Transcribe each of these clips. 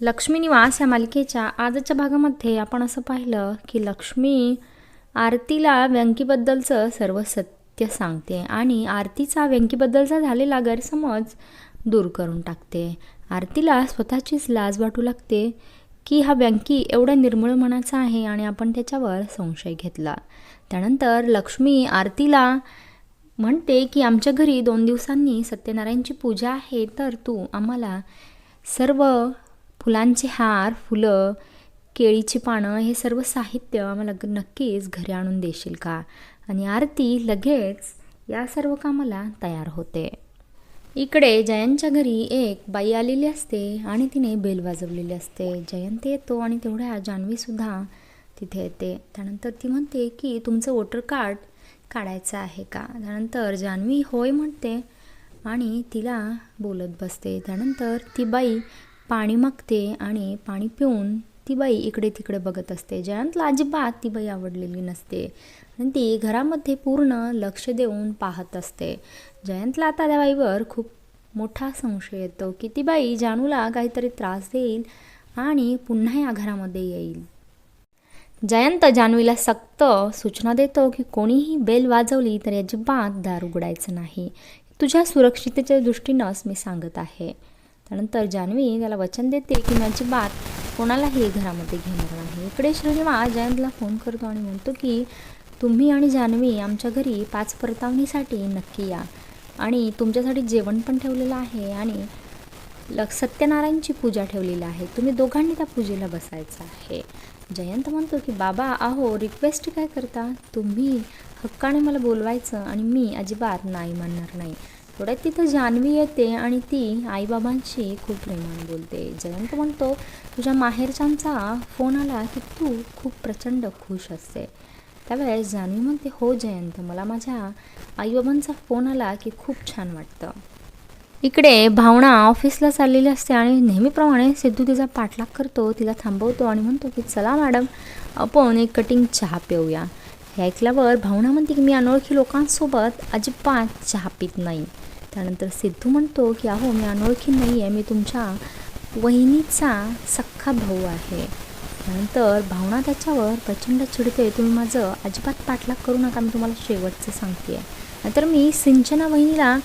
लक्ष्मी निवास या मालिकेच्या आजच्या भागामध्ये आपण असं पाहिलं की लक्ष्मी आरतीला व्यंकीबद्दलचं सर्व सत्य सांगते आणि आरतीचा व्यंकीबद्दलचा झालेला गैरसमज दूर करून टाकते. आरतीला स्वतःचीच लाज वाटू लागते की हा व्यंकी एवढा निर्मळ मनाचा आहे आणि आपण त्याच्यावर संशय घेतला. त्यानंतर लक्ष्मी आरतीला म्हणते की आमच्या घरी दोन दिवसांनी सत्यनारायणची पूजा आहे तर तू आम्हाला सर्व फुलांचे हार फुलं केळीची पानं हे सर्व साहित्य आम्हाला नक्कीच घरी आणून देशील का? आणि आरती लगेच या सर्व कामाला तयार होते. इकडे जयंतच्या घरी एक बाई आलेली असते आणि तिने बेल वाजवलेली असते. जयंत येतो आणि तेवढ्या जान्हवीसुद्धा तिथे येते. त्यानंतर ती म्हणते की तुमचं वोटर कार्ड काढायचं आहे का? त्यानंतर जान्हवी होय म्हणते आणि तिला बोलत बसते. त्यानंतर ती बाई पाणी मागते आणि पाणी पिऊन ती बाई इकडे तिकडे बघत असते. जयंतला अजिबात ती बाई आवडलेली नसते. आणि ती घरामध्ये पूर्ण लक्ष देऊन पाहत असते. जयंतला आता त्या बाईवर खूप मोठा संशय येतो की ती बाई जानूला काहीतरी त्रास देईल आणि पुन्हा या घरामध्ये येईल. जयंत जान्हवीला सक्त सूचना देतो की कोणीही बेल वाजवली तर अजिबात दार उघडायचं नाही. तुझ्या सुरक्षितेच्या दृष्टीनंच मी सांगत आहे. त्यानंतर जान्हवी त्याला वचन देते की माझी बात कोणालाही घरामध्ये घेणार नाही. इकडे श्रीनिवास जयंतला फोन करतो आणि म्हणतो की तुम्ही आणि जान्हवी आमच्या घरी पाच परतावणीसाठी नक्की या. आणि तुमच्यासाठी जेवण पण ठेवलेलं आहे आणि ल सत्यनारायणची पूजा ठेवलेली आहे. तुम्ही दोघांनी त्या पूजेला बसायचं आहे. जयंत म्हणतो की बाबा अहो रिक्वेस्ट काय करता? तुम्ही हक्काने मला बोलवायचं आणि मी अजिबात नाही म्हणणार नाही. थोड्यात तिथं जान्हवी येते आणि ती आईबाबांशी खूप प्रेमाने बोलते. जयंत म्हणतो तुझ्या माहेरच्यांचा फोन आला की तू खूप प्रचंड खुश असते. त्यावेळेस जान्हवी म्हणते हो जयंत मला माझ्या आईबाबांचा फोन आला की खूप छान वाटतं. इकडे भावना ऑफिसला चाललेली असते आणि नेहमीप्रमाणे सिद्धू तिचा पाठलाग करतो तिला थांबवतो आणि म्हणतो की चला मॅडम आपण एक कटिंग चहा पिऊया. हे ऐकल्यावर भावना म्हणते की मी अनोळखी लोकांसोबत अजिबात चहा पित नाही. त्यानंतर सिद्धू म्हणतो की अहो मी अनोळखी नाही आहे मी तुमच्या वहिनीचा सख्खा भाऊ आहे. त्यानंतर भावना त्याच्यावर प्रचंड चिडते. तुम्ही माझं अजिबात पाठलाग करू नका. मी तुम्हाला शेवटचं सांगते आहे नंतर मी सिंचना वहिनीला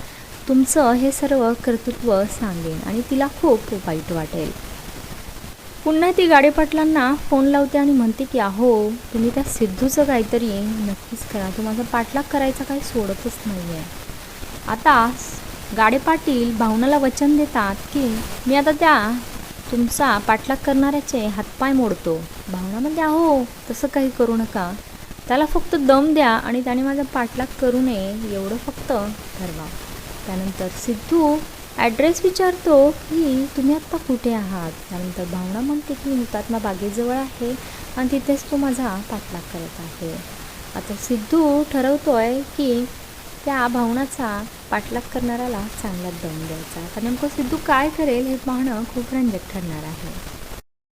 तुमचं हे सर्व कर्तृत्व सांगेन आणि तिला खूप वाईट वाटेल. पुन्हा ती गाडेपाटलांना फोन लावते आणि म्हणते की अहो तुम्ही त्या सिद्धूचं काहीतरी नक्कीच करा. तो माझा पाठलाग करायचा काही सोडतच नाही आहे आता गाडे पाटील भावनाला वचन देतात की मी आता त्या तुमचा पाठलाग करणाऱ्याचे हातपाय मोडतो. भावना म्हणजे अहो तसं काही करू नका. त्याला फक्त दम द्या आणि त्याने माझा पाठलाग करू नये. एवढं फक्त ठरवा. त्यानंतर सिद्धू ॲड्रेस विचारतो की तुम्ही आत्ता कुठे आहात? त्यानंतर भावना म्हणते की हुतात्मा बागेजवळ आहे आणि तिथेच तो माझा पाठलाग करत आहे. आता सिद्धू ठरवतो आहे की त्या भावनाचा पाठलाग करणाऱ्याला चांगला दम द्यायचा. आता नेमकं सिद्धू काय करेल हे पाहणं खूप रंजक ठरणार आहे.